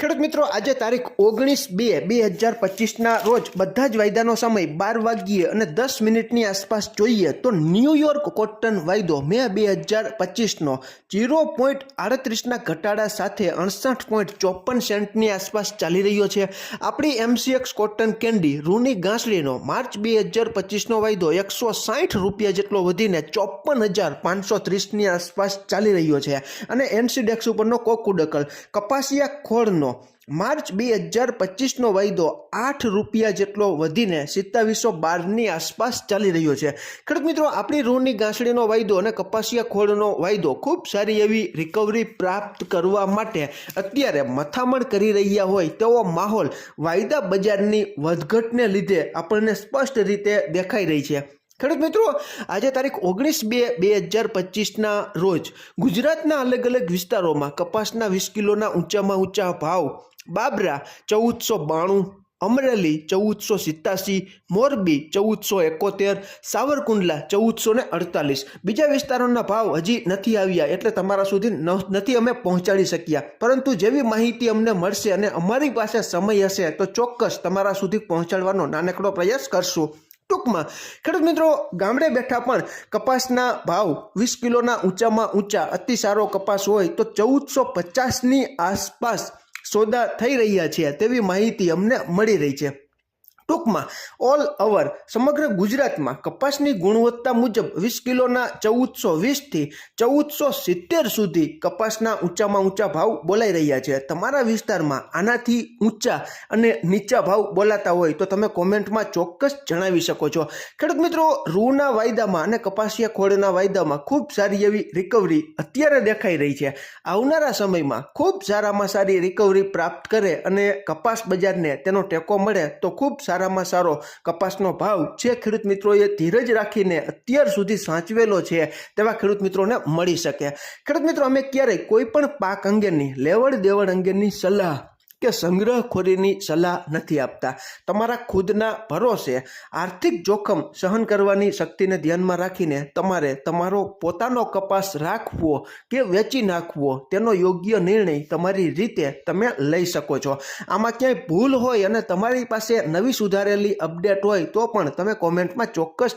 ખેડૂત મિત્રો, આજે તારીખ ઓગણીસ બે બે હજાર પચીસના રોજ બધા જ વાયદાનો સમય બાર વાગ્યે અને દસ મિનિટની આસપાસ જોઈએ તો ન્યૂયોર્ક કોટન વાયદો મે બે હજાર પચીસનો જીરો પોઈન્ટ આડત્રીસના ઘટાડા સાથે અડસઠ પોઈન્ટ ચોપન સેન્ટની આસપાસ ચાલી રહ્યો છે. આપણી એમસીએક્સ કોટન કેન્ડી રૂની ગાંસડીનો માર્ચ બે હજાર પચીસનો વાયદો એકસો સાઠ રૂપિયા જેટલો વધીને ચોપન હજાર પાંચસો ત્રીસની આસપાસ ચાલી રહ્યો છે. અને એનસીડેક્સ ઉપરનો કોકુડકલ કપાસિયા ખોળનો માર્ચ બે હજાર પચીસનો વાયદો આઠ રૂપિયા જેટલો વધીને સિત્તાવીસો બારની આસપાસ ચાલી રહ્યો છે. ખેડૂત મિત્રો, આપણી રૂની ગાંસડીનો વાયદો અને કપાસિયા ખોળનો વાયદો ખૂબ સારી એવી રિકવરી પ્રાપ્ત કરવા માટે અત્યારે મથામણ કરી રહ્યા હોય તેવો માહોલ વાયદા બજારની વધઘટને લીધે આપણને સ્પષ્ટ રીતે દેખાઈ રહી છે. ખેડૂત મિત્રો? આજે તારીખ ઓગણીસ બે બે હજાર પચીસના રોજ ગુજરાતના અલગ અલગ વિસ્તારોમાં કપાસના વીસ કિલોના ઊંચામાં ઊંચા ભાવ, બાબરા ચૌદસો બાણું, અમરેલી ચૌદસો સિત્તાસી, મોરબી ચૌદસો એકોતેર, સાવરકુંડલા ચૌદસો ને અડતાલીસ. બીજા વિસ્તારોના ભાવ હજી નથી આવ્યા એટલે તમારા સુધી નથી અમે પહોંચાડી શક્યા. પરંતુ જેવી માહિતી અમને મળશે અને અમારી પાસે સમય હશે તો ચોક્કસ તમારા સુધી પહોંચાડવાનો નાનકડો પ્રયાસ કરશું. ટૂંકમાં. ખેડૂત મિત્રો, ગામડે બેઠા પણ કપાસના ભાવ વીસ કિલોના ઊંચામાં ઊંચા, અતિ સારો કપાસ હોય તો ચૌદસો પચાસની આસપાસ સોદા થઈ રહ્યા છે તેવી માહિતી અમને મળી રહી છે. ટૂંકમાં ઓલ ઓવર સમગ્ર ગુજરાતમાં કપાસની ગુણવત્તા મુજબ વીસ કિલોના ચૌદસો વીસથી ચૌદસો સિત્તેર સુધી કપાસના ઊંચામાં ઊંચા ભાવ બોલાઈ રહ્યા છે. તમારા વિસ્તારમાં આનાથી ઊંચા અને નીચા ભાવ બોલાતા હોય તો તમે કોમેન્ટમાં ચોક્કસ જણાવી શકો છો. ખેડૂત મિત્રો, રૂના વાયદામાં અને કપાસિયા ખોળના વાયદામાં ખૂબ સારી એવી રિકવરી અત્યારે દેખાઈ રહી છે. આવનારા સમયમાં ખૂબ સારામાં સારી રિકવરી પ્રાપ્ત કરે અને કપાસ બજારને તેનો ટેકો મળે તો ખૂબ સારામાં સારો કપાસનો ભાવ જે ખેડૂત મિત્રોએ ધીરજ રાખીને અત્યાર સુધી સાચવેલો છે, તેવા ખેડૂત મિત્રોને મળી શકે. ખેડૂત મિત્રો, અમે ક્યારેય કોઈ પણ પાક અંગેની લેવડ દેવડ અંગેની સલાહ કે સંગ્રહખોરીની સલાહ નથી આપતા. તમારા ખુદના ભરોસે આર્થિક જોખમ સહન કરવાની શક્તિને ધ્યાનમાં રાખીને તમારે તમારો પોતાનો કપાસ રાખવો કે વેચી નાખવો, તેનો યોગ્ય નિર્ણય તમારી રીતે તમે લઈ શકો છો. આમાં ક્યાંય ભૂલ હોય અને તમારી પાસે નવી સુધારેલી અપડેટ હોય તો પણ તમે કોમેન્ટમાં ચોક્કસ